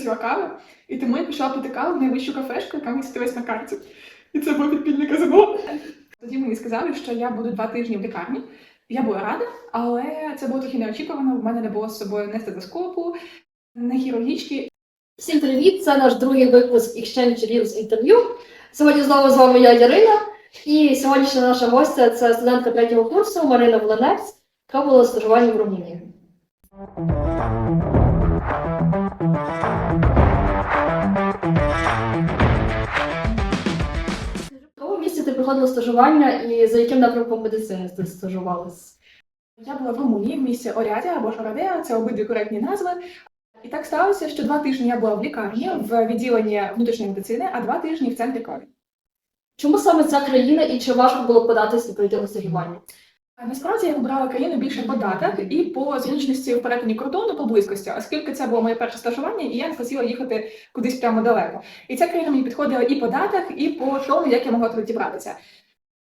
хотіла кави, і тому я пішла пити каву в найвищу кафешку, яка містилась на карті. І це було підпільне казино. Тоді мені сказали, що я буду два тижні в лікарні. Я була рада, але це було трохи неочікувано. В мене не було з собою не стетоскопу, не хірургічки. Всім привіт! Це наш другий випуск Exchange Reels інтерв'ю. Сьогодні знову з вами я Ярина. І сьогоднішня наша гостя це студентка третього курсу Марина Волонець, яка була стажування в Румунії. Стажування і за яким напрямком медицини ти стажувалась? Я була в Румунії в місті Орядя або Жорадеа, це обидві коректні назви. І так сталося, що два тижні я була в лікарні в відділенні внутрішньої медицини, а два тижні в центрі крові. Чому саме ця країна і чи важко було податися і пройти стажування? Насправді я обрала країну більше по датах і по зручності в перетині кордону по близькості, оскільки це було моє перше стажування, і я не хотіла їхати кудись прямо далеко. І ця країна мені підходила і по датах, і по тому, як я могла туди дібратися.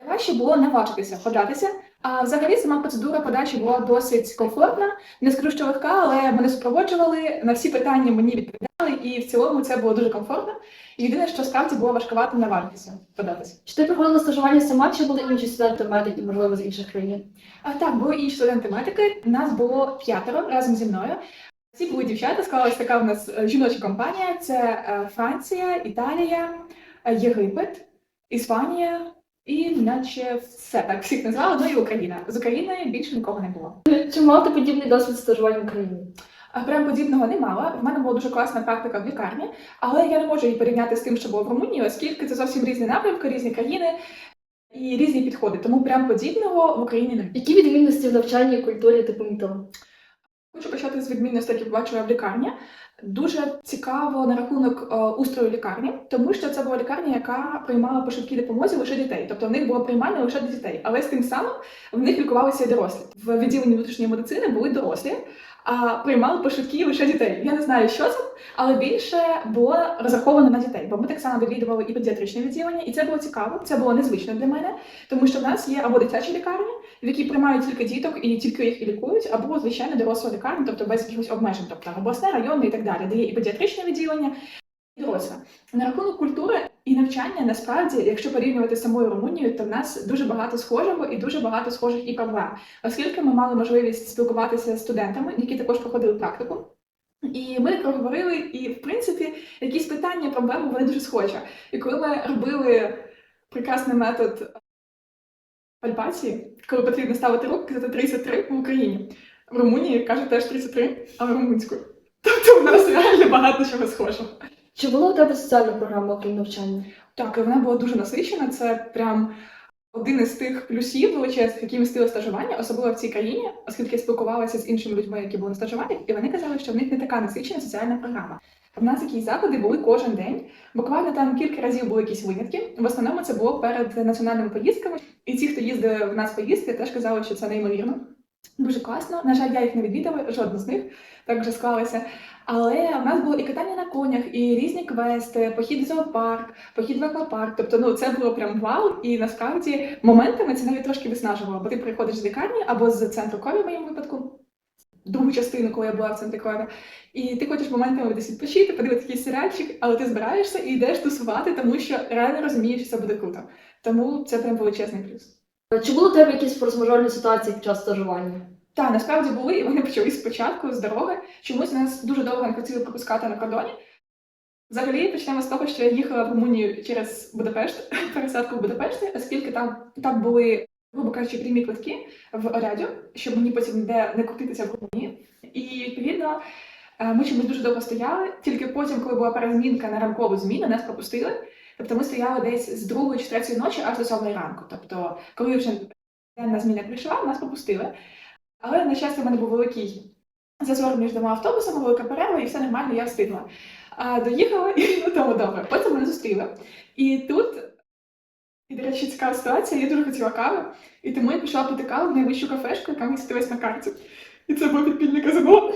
Краще було наважитися податися. А взагалі сама процедура подачі була досить комфортна. Не скажу, що легка, але мене супроводжували на всі питання мені відповідали, і в цілому це було дуже комфортно. Єдине, що справді було важкувато наважитися податися. Чи ти проходила стажування сама, чи були інші студенти медики, можливо, з інших країн? А так, були інші студенти медики. Нас було п'ятеро разом зі мною. Всі були дівчата. Склалась така в нас е, жіноча компанія: це е, Франція, Італія, е, Єгипет, Іспанія і наче все так всіх назвала. Ну і Україна. З України більше нікого не було. Чи мав ти подібний досвід стажування в Україні? А прям подібного не мала. В мене була дуже класна практика в лікарні, але я не можу її порівняти з тим, що було в Румунії, оскільки це зовсім різні напрямки, різні країни і різні підходи. Тому прям подібного в Україні не. Які відмінності в навчанні і культурі ти помітила? Хочу почати з відмінності, які побачила в лікарні. Дуже цікаво на рахунок е, устрою лікарні, тому що це була лікарня, яка приймала по швидкій допомозі лише дітей. Тобто в них було приймальне лише для дітей, але з тим самим в них лікувалися і дорослі. В відділенні внутрішньої медицини були дорослі, а приймали по швидкій лише дітей. Я не знаю, що це, але більше було розраховано на дітей, бо ми так само відвідували і педіатричне відділення, і це було цікаво. Це було незвично для мене, тому що в нас є або дитячі лікарні, які приймають тільки діток і тільки їх і лікують, або звичайно доросла лікарня, тобто без якихось обмежень, тобто обласне, районне і так далі, де є і педіатричне відділення, і доросле. На рахунок культури і навчання, насправді, якщо порівнювати з самою Румунією, то в нас дуже багато схожого і дуже багато схожих і проблем, оскільки ми мали можливість спілкуватися з студентами, які також проходили практику. І ми проговорили, і в принципі якісь питання, проблеми вони дуже схожі. І коли ми робили прекрасний метод пальпації, коли потрібно ставити руки, казати 33 в Україні. В Румунії кажуть теж 33, але румунською. Тобто в нас реально багато чого схожого. Чи була у тебе соціальна програма окрім навчання? Так, вона була дуже насичена. Це прям один із тих плюсів величезних, які містили стажування, особливо в цій країні, оскільки я спілкувалася з іншими людьми, які були на стажуванні, і вони казали, що в них не така насичена соціальна програма. В нас якісь заходи були кожен день. Буквально там кілька разів були якісь винятки. В основному це було перед національними поїздками. І ті, хто їздив в нас поїздки, теж казали, що це неймовірно. Дуже класно. На жаль, я їх не відвідала, жодну з них так вже склалося. Але в нас було і катання на конях, і різні квести, похід в зоопарк, похід в аквапарк. Тобто, ну це було прям вау. І насправді моментами це навіть трошки виснажувало, бо ти приходиш з лікарні або з центру крові в моєму випадку. Другу частину, коли я була в центрі крові, і ти хочеш моментами десь відпочити, подивитися якийсь серіальчик, але ти збираєшся і йдеш тусувати, тому що реально розумієш, що це буде круто. Тому це прям величезний плюс. Чи були у тебе якісь форс-мажорні ситуації під час стажування? Так, насправді були, і вони почались спочатку з дороги. Чомусь нас дуже довго не хотіли пропускати на кордоні. Взагалі почнемо з того, що я їхала в Румунію через Будапешт, пересадку в Будапешті, оскільки там так були, грубо кажучи, прямі квитки в Орядю, щоб мені потім ніде не крутитися в Румунії. І відповідно е, ми чомусь дуже довго стояли. Тільки потім, коли була перезмінка на ранкову зміну, нас пропустили. Тобто ми стояли десь з другої чи третьої ночі аж до сьомої ранку. Тобто, коли вже денна зміна прийшла, нас пропустили. Але, на щастя, в мене був великий зазор між двома автобусами, велика перерва, і все нормально, я встигла. А доїхала і ну, тому добре. Потім мене зустріли. І тут, і, до речі, цікава ситуація, я дуже хотіла кави, і тому я пішла пити каву в найвищу кафешку, яка містилась на карті. І це було підпільне казино.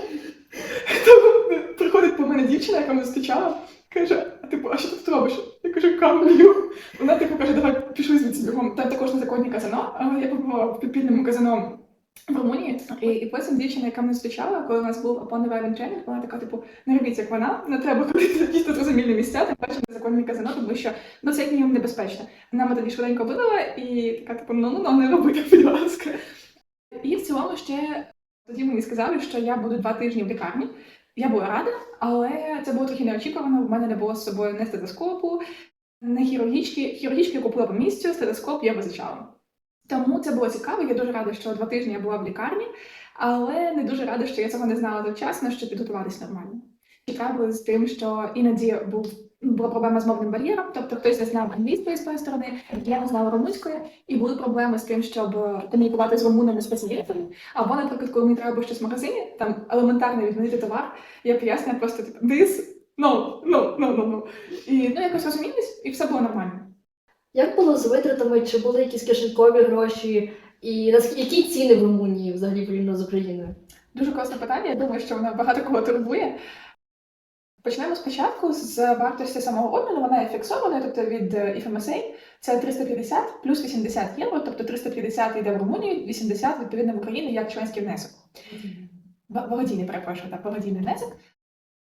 Тому приходить по мене дівчина, яка мене зустрічала, каже: а типу, а що ти тут робиш? Я кажу, каву п'ю. Вона типу каже, давай пішли звідси бігом. Там також незаконні казино, але я побувала в підпільному казино в Румунії. І, і потім дівчина, яка мене зустрічала, коли у нас був опонний тренінг, вона така, типу, не робіть як вона, не треба ходити в якісь тут зрозумілі місця, тим паче незаконні казино, тому що ну це як мінімум небезпечно. Вона мене тоді швиденько вивела і така, типу, ну ну ну не роби так, будь ласка. І в цілому ще тоді мені сказали, що я буду два тижні в лікарні. Я була рада, але це було трохи неочікувано. В мене не було з собою не стетоскопу, не хірургічки. Хірургічки я купила по місцю, стетоскоп я визичала. Тому це було цікаво. Я дуже рада, що два тижні я була в лікарні, але не дуже рада, що я цього не знала завчасно, щоб підготуватись нормально. Цікаво з тим, що іноді був була проблема з мовним бар'єром, тобто хтось не знав англійської тої сторони, я не знала румунської, і були проблеми з тим, щоб е, комунікувати з румунами спеціалістами. Або, наприклад, коли мені треба було щось в магазині, там елементарно відмінити товар, я пояснюю просто типу this, no, no, no, no, no. І ну якось розумілись, і все було нормально. Як було з витратами? Чи були якісь кишенькові гроші? І які ціни в Румунії взагалі порівняно з Україною? Дуже класне питання. Я думаю, що воно багато кого турбує. Почнемо спочатку з вартості самого обміну. Вона є фіксованою, тобто від е, FMSA це 350 плюс 80 євро, тобто 350 йде в Румунію, 80 відповідно в Україні як членський внесок. Благодійний, перепрошую, так, благодійний внесок.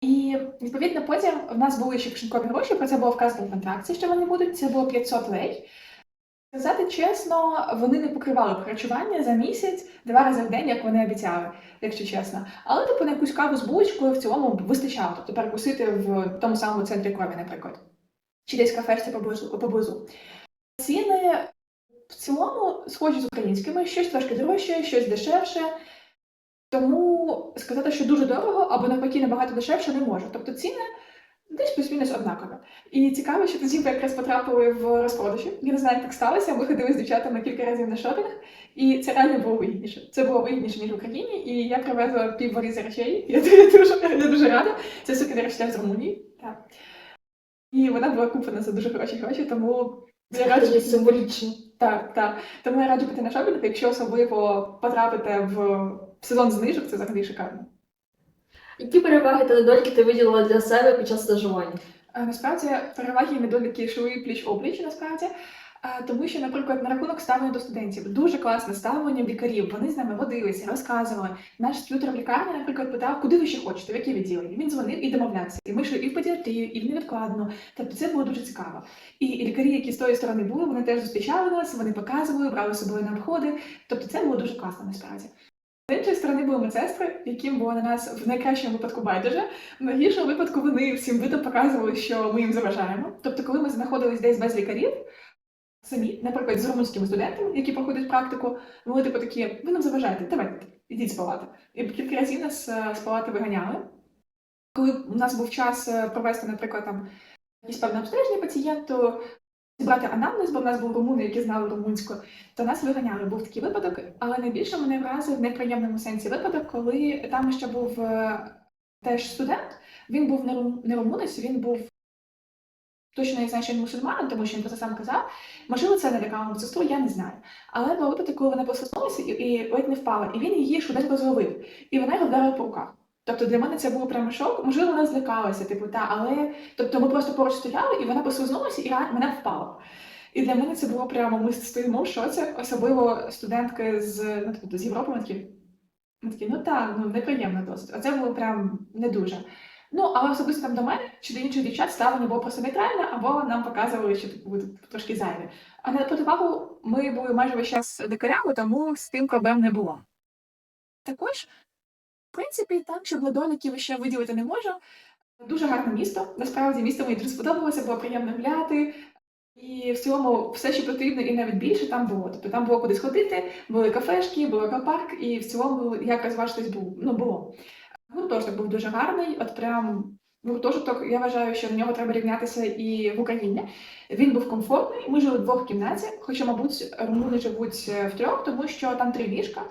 І відповідно потім в нас були ще кишенькові гроші, про це було вказано в контракті, що вони будуть. Це було 500 лей. Сказати чесно, вони не покривали харчування за місяць два рази в день, як вони обіцяли, якщо чесно. Але типу на якусь каву з булочкою в цілому вистачало, тобто перекусити в тому самому центрі крові, наприклад, чи десь кафешці поблизу. поблизу. Ціни в цілому схожі з українськими, щось трошки дорожче, щось дешевше. Тому сказати, що дуже дорого або навпаки набагато дешевше не можу. Тобто ціни десь плюс-мінус однакові. І цікаво, що тоді ви якраз потрапили в розпродажі. Я не знаю, як так сталося. Ми ходили з дівчатами кілька разів на шопінг, і це реально було вигідніше. Це було вигідніше, ніж в Україні. І я привезла пів речей. Я, я, дуже, я дуже рада. Це суки речей з Румунії. Так. І вона була куплена за дуже хороші гроші, тому я раджу. Символічно. Так, так. Тому я раджу піти на шопінг, якщо особливо потрапите в сезон знижок, це взагалі шикарно. Які переваги та недоліки ти виділила для себе під час стажування? Е, Насправді переваги і недоліки йшли пліч опліч, насправді. Е, Тому що, наприклад, на рахунок ставлення до студентів дуже класне ставлення лікарів. Вони з нами водилися, розказували. Наш т'ютер в лікарні, наприклад, питав, куди ви ще хочете, в яке відділення. Він дзвонив і домовлявся. І ми йшли і в педіатрію, і в невідкладну. Тобто це було дуже цікаво. І, і лікарі, які з тої сторони були, вони теж зустрічали нас, вони показували, брали з собою на обходи. Тобто це було дуже класно насправді. З іншої сторони були медсестри, яким було на нас в найкращому випадку байдуже. В найгіршому випадку вони всім видом показували, що ми їм заважаємо. Тобто, коли ми знаходились десь без лікарів, самі, наприклад, з румунськими студентами, які проходять практику, вони типу такі, ви нам заважаєте, давайте, ідіть з палати. І кілька разів нас е, з палати виганяли. Коли у нас був час е, провести, наприклад, там якісь певне обстеження пацієнту, зібрати анамнез, бо в нас був румуни, які знали румунську, то нас виганяли. Був такий випадок, але найбільше мене вразив в неприємному сенсі випадок, коли там ще був е, теж студент. Він був не, рум, не румунець, він був точно не знаю, що він мусульманин, тому що він про це сам казав. Можливо, це налякало медсестру, я не знаю. Але був випадок, коли вона послизнулася і, і ледь не впала, і він її швиденько зловив, і вона його вдарила по руках. Тобто для мене це було прямо шок. Можливо, вона злякалася, типу, та, але тобто ми просто поруч стояли, і вона послизнулася, і вона впала. І для мене це було прямо ми стоїмо в шоці, особливо студентки з, ну, тобто, з Європи, ми такі, ми такі, ну так, ну неприємно досить. А це було прям не дуже. Ну, але особисто там до мене чи до інших дівчат ставлення було просто нейтральне, або нам показували, що типу, трошки зайві. А на противагу ми були майже весь час лікарями, тому з тим проблем не було. Також, принципі, там, щоб недоліків ще виділити не можу. Дуже гарне місто. Насправді місто мені дуже сподобалося, було приємно гуляти. І в цілому все, що потрібно, і навіть більше там було. Тобто там було куди сходити, були кафешки, був аквапарк, і в цілому як розважитись був, ну, було. Гуртожиток був дуже гарний, от прям гуртожиток, я вважаю, що на нього треба рівнятися і в Україні. Він був комфортний, ми жили в двох кімнаті, хоча, мабуть, румуни живуть е, в трьох, тому що там три ліжка.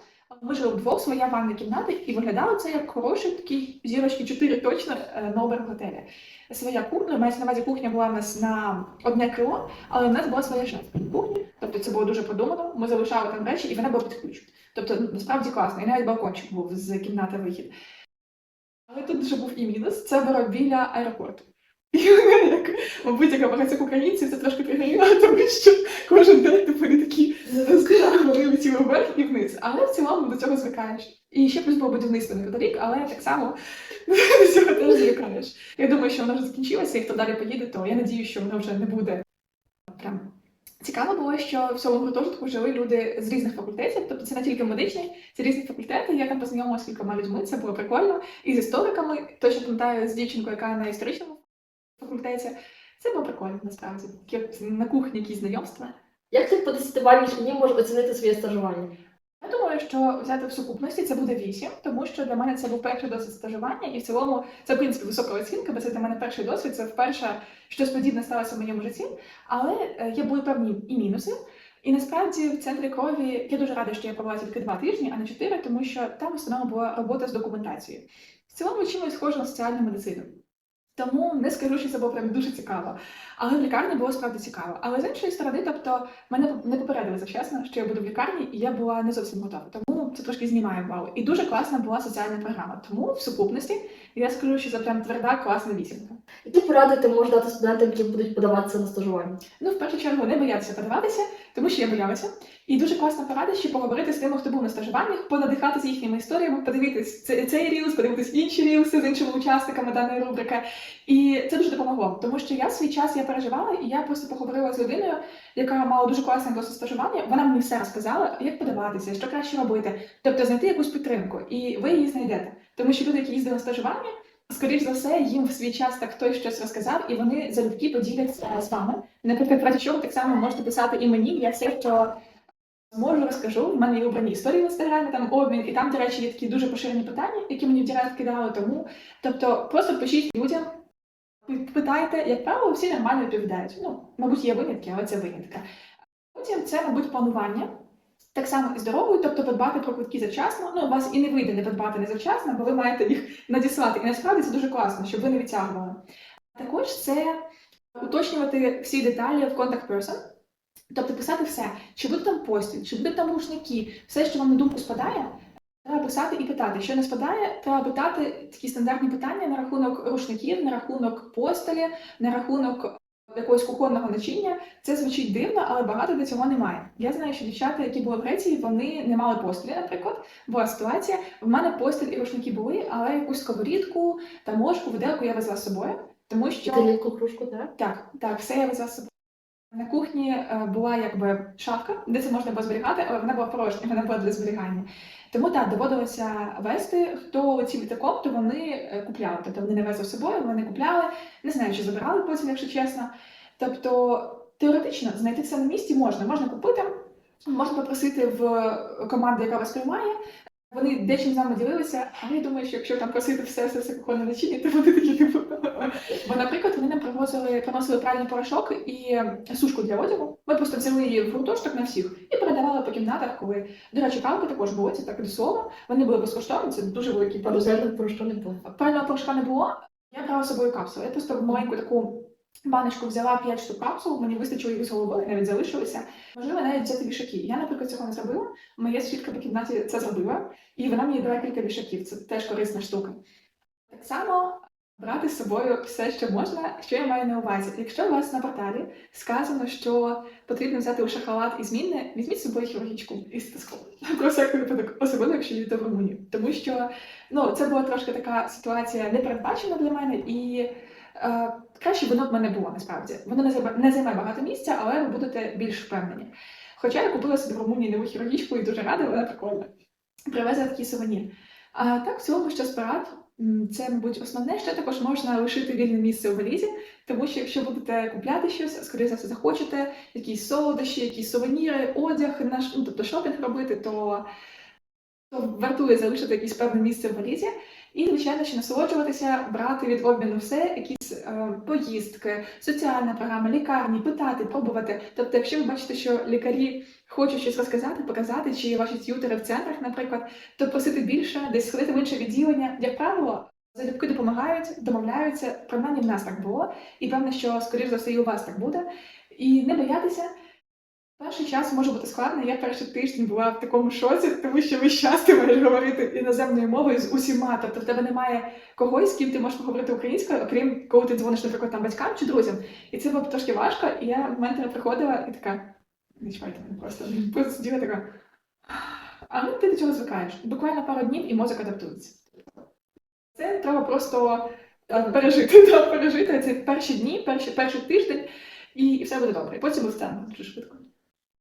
Ми жили вдвох, своя ванна кімната, і виглядало це як хороший такий зірочки 4 точно е, номер в готелі. Своя кухня, мається на увазі кухня була в нас на одне крило, але в нас була своя шафа в кухні. Тобто це було дуже продумано. Ми залишали там речі, і вона була під ключ. Тобто насправді класно. І навіть балкончик був з кімнати вихід. Але тут вже був і мінус, це було біля аеропорту. Як, мабуть, як багатьох українців, це трошки пригоріло, тому що кожен день типу, вони такі вони летіли вверх і вниз. Але в цілому до цього звикаєш. І ще плюс було будівництво неподалік, але так само до цього теж звикаєш. Я думаю, що воно вже закінчилося, і хто далі поїде, то я надію, що воно вже не буде прям. Цікаво було, що в цьому гуртожитку жили люди з різних факультетів, тобто це не тільки медичний, це різні факультети. Я там познайомилася з кількома людьми, це було прикольно. І з істориками, точно пам'ятаю з дівчинкою, яка на історичному факультеті. Це було прикольно насправді. На кухні якісь знайомства. Як ти по десятибальній шкалі можеш оцінити своє стажування? Я думаю, що взяти в сукупності це буде 8, тому що для мене це був перший досвід стажування, і в цілому це в принципі висока оцінка, бо це для мене перший досвід, це вперше щось подібне сталося в моєму житті. Але е, є були певні і мінуси. І насправді в центрі крові я дуже рада, що я побула тільки два тижні, а не чотири, тому що там в основному була робота з документацією. В цілому чимось схоже на соціальну медицину. Тому не скажу, що це було прям дуже цікаво. Але в лікарні було справді цікаво. Але з іншої сторони, тобто мене не попередили завчасно, що я буду в лікарні, і я була не зовсім готова. Тому це трошки знімає бали. І дуже класна була соціальна програма. Тому в сукупності я скажу, що це прям тверда класна вісімка. Які поради ти можеш дати студентам, які будуть подаватися на стажування? Ну, в першу чергу, не боятися подаватися, тому що я боялася. І дуже класна порада, ще поговорити з тими, хто був на стажуваннях, понадихатися їхніми історіями, подивитись цей, рілс, подивитись інші рілси з іншими учасниками даної рубрики. І це дуже допомогло, тому що я свій час я переживала, і я просто поговорила з людиною, яка мала дуже класне досвід стажування. Вона мені все розказала, як подаватися, що краще робити, тобто знайти якусь підтримку, і ви її знайдете. Тому що люди, які їздили на стажування, скоріш за все, їм в свій час так хтось щось розказав, і вони залюбки поділяться з вами. Наприклад, раді чого так само можете писати і мені. Я все, що зможу, розкажу. В мене є обрані історії в інстаграмі, там обмін, і там, до речі, є такі дуже поширені питання, які мені в Дірект кидали. Тому, тобто, просто пишіть людям, питайте, як правило, всі нормально відповідають. Ну, мабуть, є винятки, але це винятки. Потім це, мабуть, планування. Так само і з дорогою, тобто подбати про квитки завчасно. Ну, у вас і не вийде не подбати не завчасно, бо ви маєте їх надіслати. І насправді це дуже класно, щоб ви не відтягували. Також це уточнювати всі деталі в contact person, тобто писати все, чи буде там постіль, чи буде там рушники, все, що вам на думку спадає, треба писати і питати. Що не спадає, треба питати такі стандартні питання на рахунок рушників, на рахунок постелі, на рахунок якогось кухонного начиння. Це звучить дивно, але багато до цього немає. Я знаю, що дівчата, які були в Греції, вони не мали постелі, наприклад. Була ситуація. В мене постель і рушники були, але якусь сковорідку та ложку, виделку я везла з собою, тому що кружку, так? так, так, все я везла з собою. На кухні е, була якби шафка, де це можна було зберігати, але вона була порожня, вона була для зберігання. Тому так, доводилося вести. Хто летів літаком, то вони е, купляли. Тобто вони не везли з собою, вони купляли. Не знаю, чи забирали потім, якщо чесно. Тобто, теоретично знайти все на місці можна. Можна купити, можна попросити в команди, яка вас приймає. Вони дечим з нами ділилися, але я думаю, що якщо там просити все, все, все кухонне начиння, то вони такі типу. Бо, наприклад, вони нам привозили, приносили пральний порошок і сушку для одягу. Ми просто взяли її в гуртожиток на всіх і передавали по кімнатах, коли, до речі, калки також були, це так до слова. Вони були безкоштовні, це дуже великий не було. Прального порошка не було. Я брала з собою капсулу. Я просто маленьку таку баночку взяла 5 штук капсул, мені вистачило їх з головою, навіть залишилося. Можливо, навіть взяти вішаки. Я, наприклад, цього не зробила. Моя сусідка по кімнаті це зробила, і вона мені дала кілька вішаків. Це теж корисна штука. Так само брати з собою все, що можна, що я маю на увазі. Якщо у вас на порталі сказано, що потрібно взяти лише халат і змінне, візьміть з собою хірургічку і стиском. Про всякий випадок, особливо якщо їдете в Румунію. Тому що ну, це була трошки така ситуація непередбачена для мене і. Е, краще воно в мене було насправді. Воно не займе, не займе багато місця, але ви будете більш впевнені. Хоча я купила собі в Румунії нову хірургічку і дуже рада, вона прикольна. Привезла такий сувенір. А так, в цілому, що спорад, це, мабуть, основне, ще також можна лишити вільне місце у валізі, тому що якщо будете купляти щось, скоріше за все захочете, якісь солодощі, якісь сувеніри, одяг, наш, ну, тобто шопінг робити, то, то вартує залишити якесь певне місце в валізі. І, звичайно, ще насолоджуватися, брати від обміну все, якісь е, поїздки, соціальна програма, лікарні, питати, пробувати. Тобто, якщо ви бачите, що лікарі хочуть щось розказати, показати, чи ваші т'ютери в центрах, наприклад, то просити більше, десь сходити в інше відділення. Як правило, залюбки допомагають, домовляються. Принаймні в нас так було, і певно, що скоріш за все і у вас так буде. І не боятися. Перший час може бути складно. Я перший тиждень була в такому шоці, тому що весь час ти маєш говорити іноземною мовою з усіма. Тобто в тебе немає когось, з ким ти можеш поговорити українською, окрім коли ти дзвониш, наприклад, там батькам чи друзям. І це було трошки важко. І я в мене приходила і така, не чіпайте просто сиділа така. А ну ти до цього звикаєш. Буквально пару днів і мозок адаптується. Це треба просто е, пережити, да, пережити ці перші дні, перші, перший тиждень, і, і все буде добре. І потім ми встанемо дуже швидко.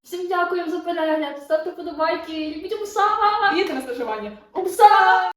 Всім дякуємо за перегляд. Ставте подобайки, любіть пса! Їдьте на споживання. Пса!